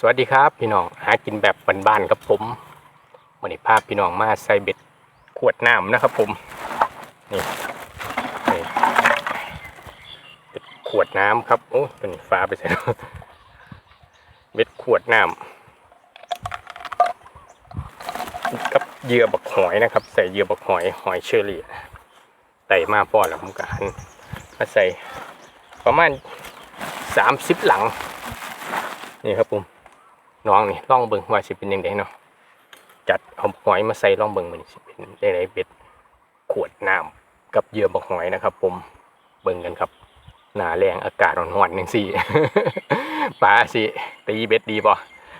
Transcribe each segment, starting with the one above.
สวัสดีครับพี่น้องหากินแบบบ้านๆครับผมวันนี้พาพพี่น้องมาใส่เบ็ดขวดน้ำนะครับผมนี่นี่เบ็ดขวดน้ำครับโอ้ตัวนี้ฟ้าไปใส่เบ็ดขวดน้ำกับเหยื่อบักหอยนะครับ ใส่เหยื่อบักหอยหอยเชอรี่ไต่มาพอแล้วผมก็หันมาใส่ประมาณสามสิบหลัง นี่ครับผม น้องนี่ล่องเบิงว่าสิเป็นยังไงเนาะจัดเอาหอยมาใส่ล่องเบิงมันสิเป็นอะไรเบ็ดขวดน้ำกับเหยื่อบอกหอยนะครับ ผมเบิงกันครับ หนาแรงอากาศร้อนๆยังสี่ปลาสิตีเบ็ดดีป่ะ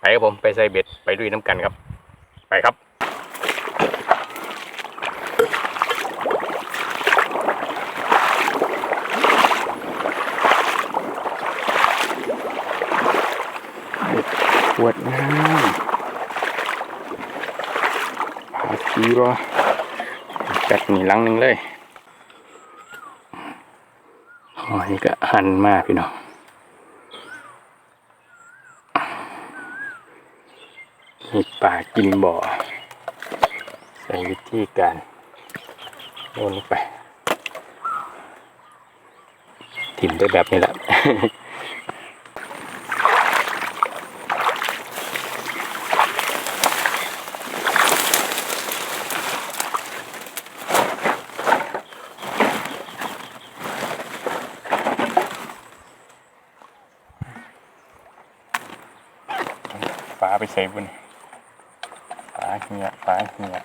ไปครับผมไปใส่เบ็ดไปด้วยน้ำกันครับ ไปครับ วดน้ำหาทีรอจัดนี่หลังหนึ่งเลยหอยก็หันมาพี่น้องมีปลากินบ่อใส่วิธีการโยนลงไป ถิ่มได้แบบนี้แหละ ฟ้าไปใส่บุญฟ้าเหี้ยฟ้าเหี้ย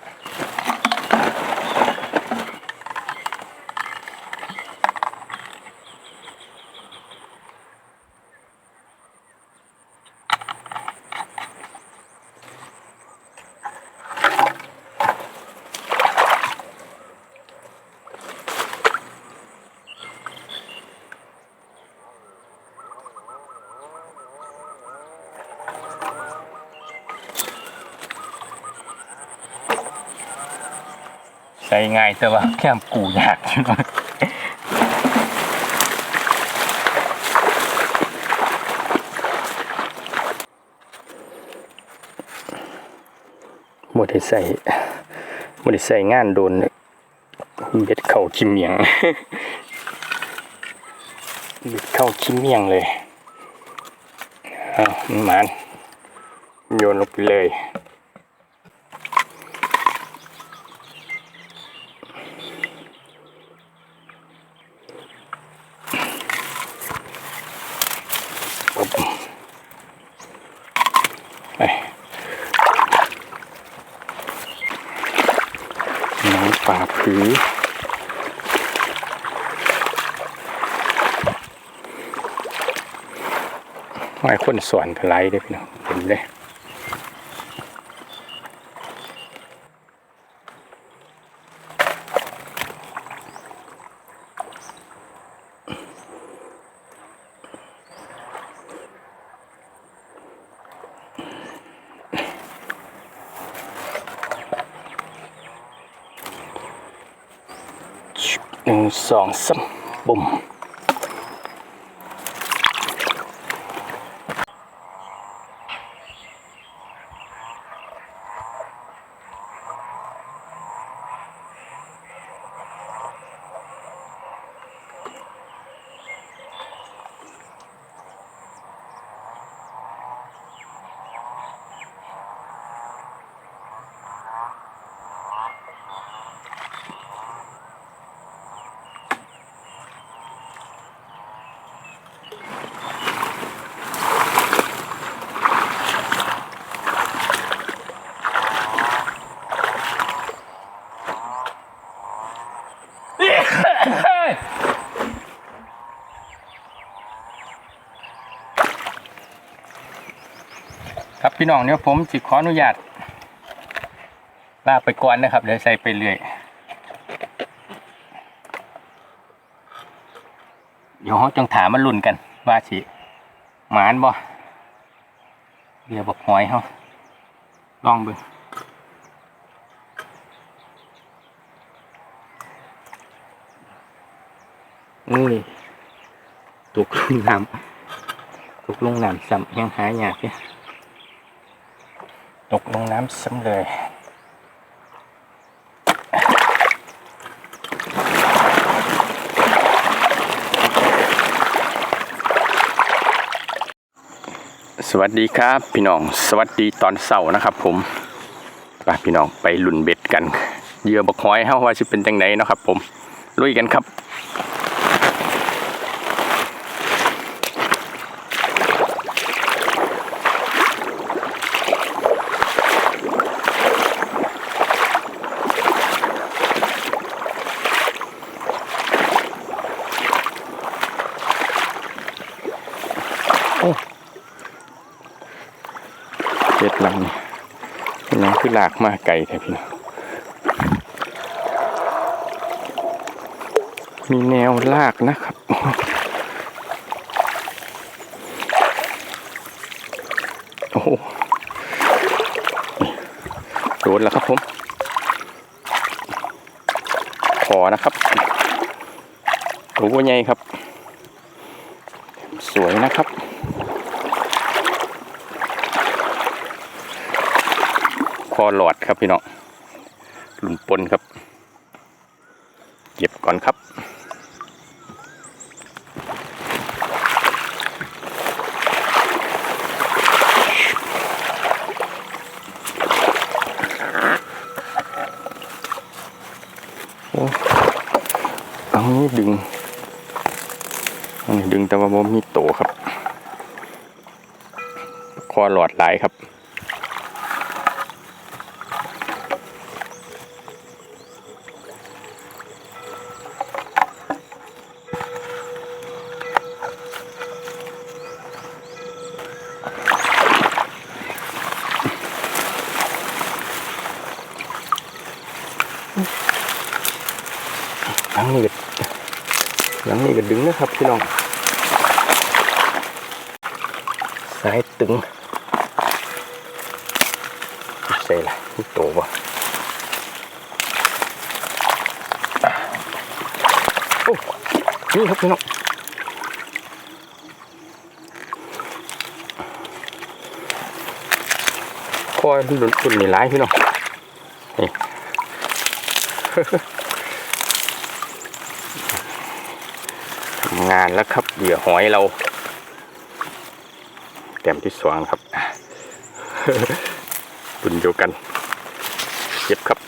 ง่ายแต่ว่าแค่กูยากใช่ไหมหมดได้ใส่หมดได้ใส่งานโดนเบ็ดเข่าชิมเมียงเบ็ดเข้าชิมเมียงเลยเอามันโยนลงไปเลย ปุ๊บไปน้องป่าผือหอยคนส่วนกันไรได้พี่น้องเห็นเลย หนึ่งสองสามบุ่มครับ พี่น้องเนี่ยผมสิขออนุญาตลาไปก่อนนะครับ เดี๋ยวใส่ไปเรื่อย เดี๋ยวเขาจังถามมาลุ่นกันว่าสิหมานบ่เรียวบอกหอยเขาลองเบิ่งอุ้ยตกลงน้ำตกลงน้ำซ้ำยังหายากเนี่ย ตกลงน้ำซ้ำเลยสวัสดีครับพี่น้องสวัสดีตอนเสาร์นะครับผมไปพี่น้องไปหลุนเบ็ดกันเยื่อบักหอยเฮาว่าสิเป็นจังไหนเนาะครับผมลุยกันครับ เบ็ดลำนี่ ลากมาไกลแท้พี่น้องมีแนวลากนะครับ โอ้โหโดนแล้วครับผม ขอนะครับตัวใหญ่ครับ สวยนะครับ อหลอดครับพี่น้องหลุนปนครับ เก็บก่อนครับโอ้อันนี้ดึงดึงแต่ว่าบ่มีโตครับ คอหลอดหลายครับ หลังนี้ก็ดึงนะครับพี่น้อง สายตึงใส่ละนี่โตวะโอ้นี่ครับพี่น้องคอยหลุนตุ่นนี่ร้ายพี่น้องนี่ ทำ งานแล้วครับเหยื่อหอยเราแต้มที่สองครับตุนเดียวกันเก็บครับ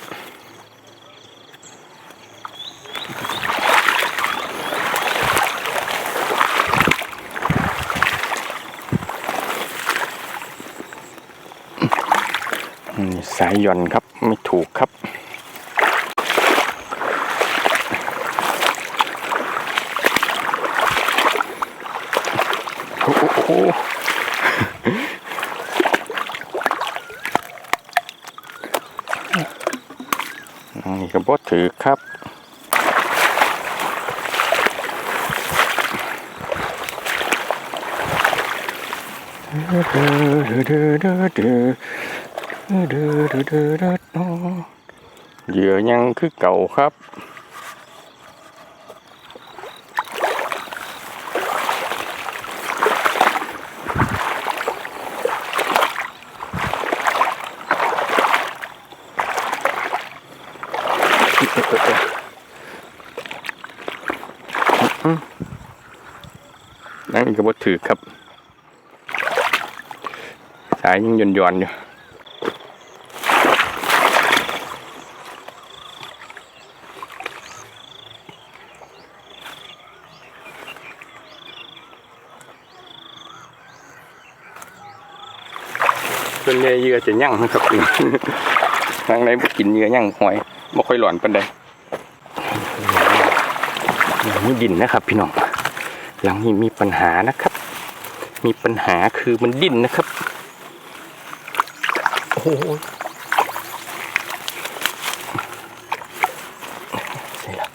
สายหย่อนครับไม่ถูกครับ โอ้โหนี่ก็บดถือครับเหยื่อยังคือเก่าครับ นั่นอีกก็บถือครับ สายยังย่อนย่อนๆอยู่ส่วนใหญ่เยื่อจะยั่งนะครับทางไหนบ่กินเยื่อยั่งหอยบ่ค่อยหลอนปานใดนี่ดินนะครับ พี่น้อง หลังนี้มีปัญหานะครับ มีปัญหาคือมันดิ้นนะครับ โอ้โหใช่แล้ว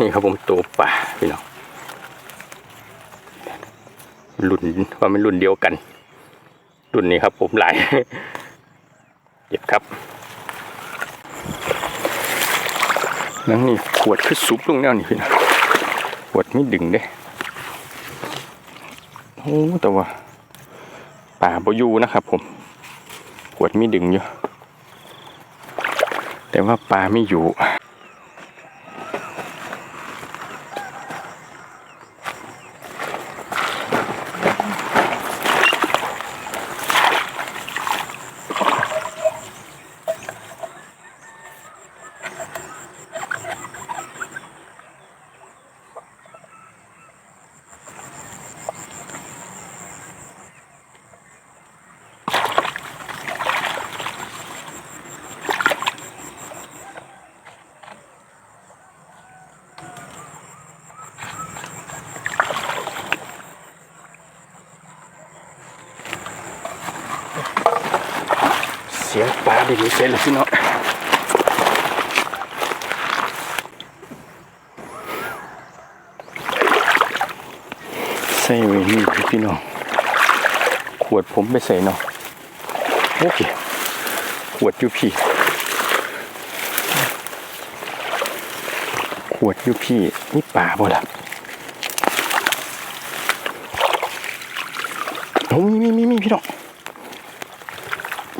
นี่ครับผมตัวป่าพี่น้องรุ่นว่าเป็นรุ่นเดียวกัน รุ่นนี้ครับผมหลายเก็บครับนั่งนี่ขวดคือซุปลงแนวนี่พี่น้อง วดไม่ดึงเด้โอ้แต่ว่าป่าบอยู่นะครับผมขวดไม่ดึงอยู่ แต่ว่าปลาไม่อยู่ียงป่าดีดีเซ็นเลพี่น้องใส่ไว้นี่พี่น้อง ขวดผมไปใส่เนาะโอเคขวดยูพี่ ขวดยูพี่นี่ป่าบ่ล่ะโอ้มีมีมีพี่น้อง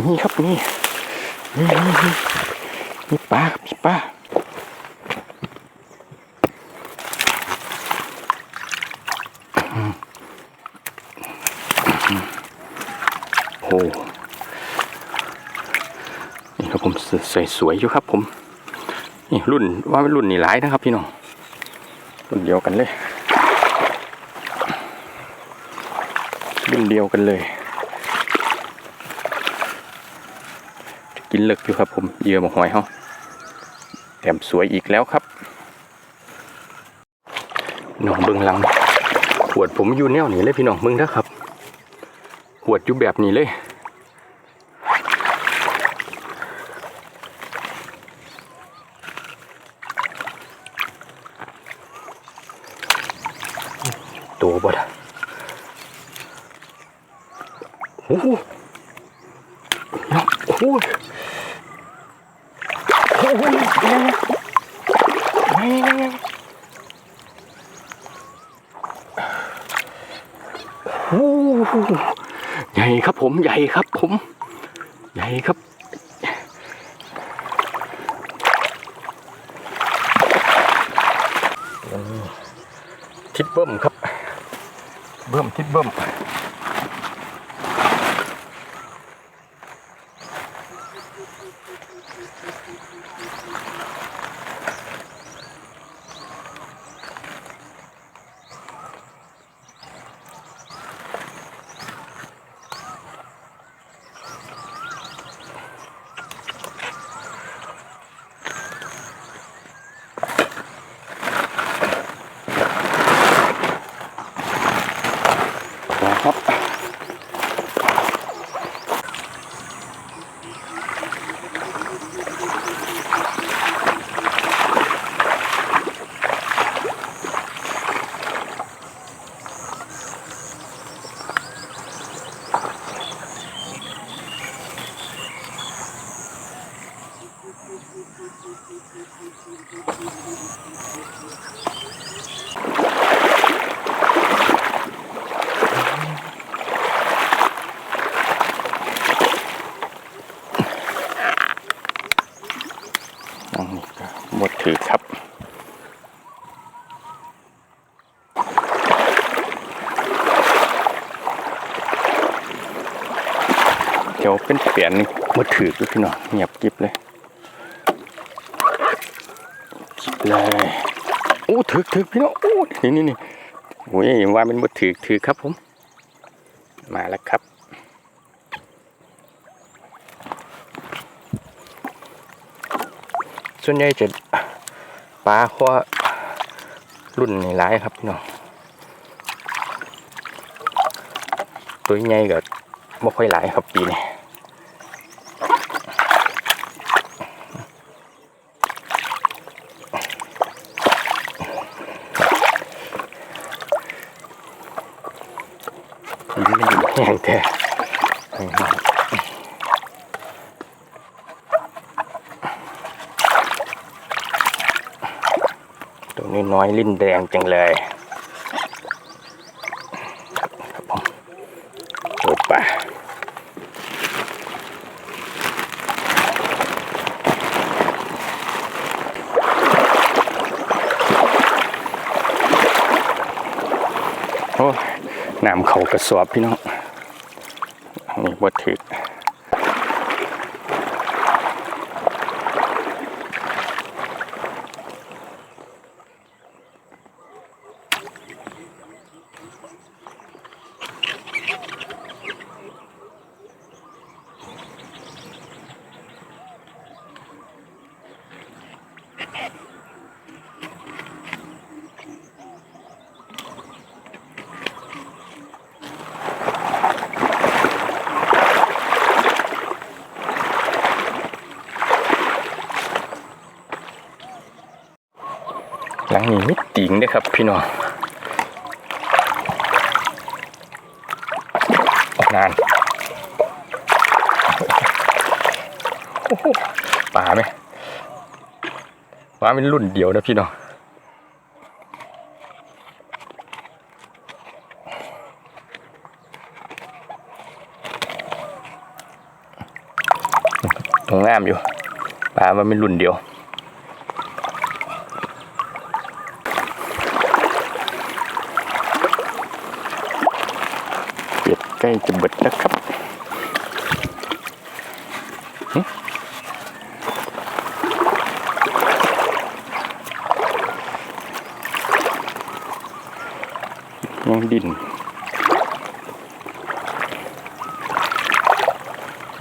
นี่ครับนี่นี่นี่นี่ปลาครับนี่ปลาโอ้นี่ครับผมสวยๆอยู่ครับผม นี่รุ่นว่ารุ่นนี่หลายนะครับพี่น้องรุ่นเดียวกันเลยรุ่นเดียวกันเลย กินเลิกอยู่ครับผมเยื่อหมหอยเฮาแถมสวยอีกแล้วครับน้องเบื้งหลังขวดผมอยู่แนวนี้เลยพี่น้องมึงนะครับขวดอยู่แบบนี้เลย ใหญ่ครับผม ใหญ่ครับทิปเบิ้มครับ เบิ้มทิปเบิ้ม ถือก็วยพี่น้องเงียบกิบเลยกิบเลยโอ้ถือถือพี่น้องโอ้นี่นี่นี่โอ้ยว่ามันบดถือถือครับผม มาแล้วครับส่วนใหญ่จะปลาข้อรุ่นหลายครับพี่น้องตัวใหญ่ก็ไม่ค่อยหลายครับปีนี้ แท้ตัวนี้น้อยลิ้นแดงจังเลยครับผโอ้ปะโอ้น้ำเขากระสอบพี่น้อง นี่บ่ถื นี้มิดติงเด้อครับ พี่น้องออกนานป่าไหมว่าเป็นรุ่นเดียวนะพี่น้องตรงงามอยู่ปลามันเป็นรุ่นเดียว เบ็ดใก ล้จะเบิดนะครับหึยังดิน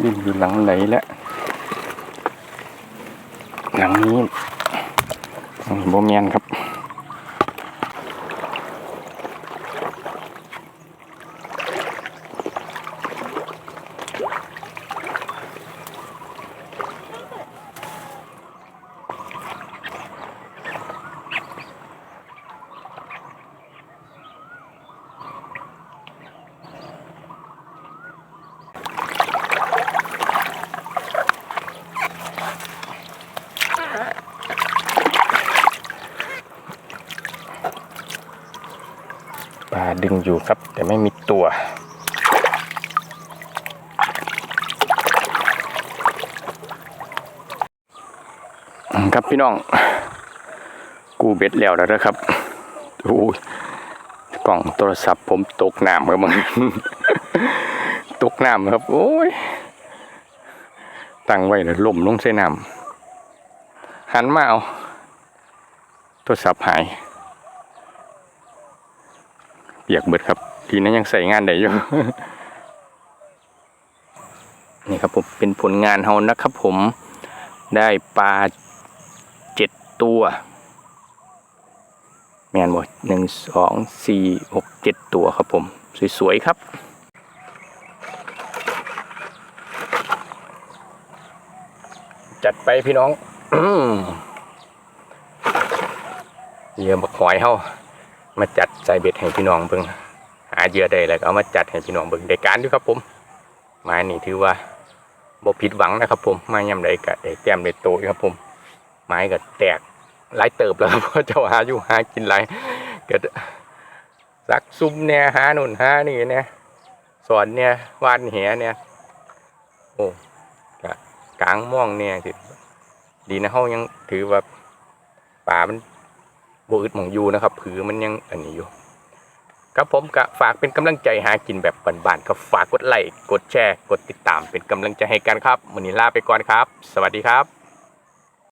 ดินอยู่หลังไหลแล้ว หลังนี้หลังนี้โบเมียนครับ ดึงอยู่ครับ แต่ไม่มีตัว ครับพี่น้อง กูเบ็ดแล้วแล้วนะครับโอ้ยกล่องโทรศัพท์ผมตกน้ำครับมึงตกน้ำครับ โอ้ยตั้งไว้แล้วล่มลงใส่น้ำหันมาเอาโทรศัพท์หาย เปียกเบิดครับ ทีนั้นยังใส่งานได้อยู่นี่ครับผมเป็นผลงานเฮานะครับผมได้ปลาเจ็ดตัวแมนหมดหนึ่งสองสี่หกเจ็ดตัวครับผม สวย ๆ ครับ จัดไปพี่น้องเยื่อบักหอยเฮา มาจัดใส่เบ็ดให้พี่น้องเบิ่งหาเยื่อได้แล้วก็เอามาจัดให้พี่น้องเบิ่งได้การอยู่ครับผมไม้นี่ถือว่าบ่ผิดหวังนะครับ ผมไม้ยำใดก็ได้แต้มได้โตครับผม ไม้ก็แตกหลายเติบแล้วเพราะเจ้าหาอยู่หากินหลายก็สักซุ่มเนี่ยหาหนุนหานี่เนี่ยสอนเนี่ยวานแหเนี่ยโอ้กะกลางม่องเนี่ยสิดีนะเฮายังถือว่าป่ามัน บอึดหมองอยู่นะครับ ผือมันยังอันนี้อยู่ ครับผมก็ฝากเป็นกำลังใจหากินแบบบานๆครับฝากกดไลค์กดแชร์ กดติดตามเป็นกำลังใจให้กันครับวันนี้ลาไปก่อนครับ สวัสดีครับ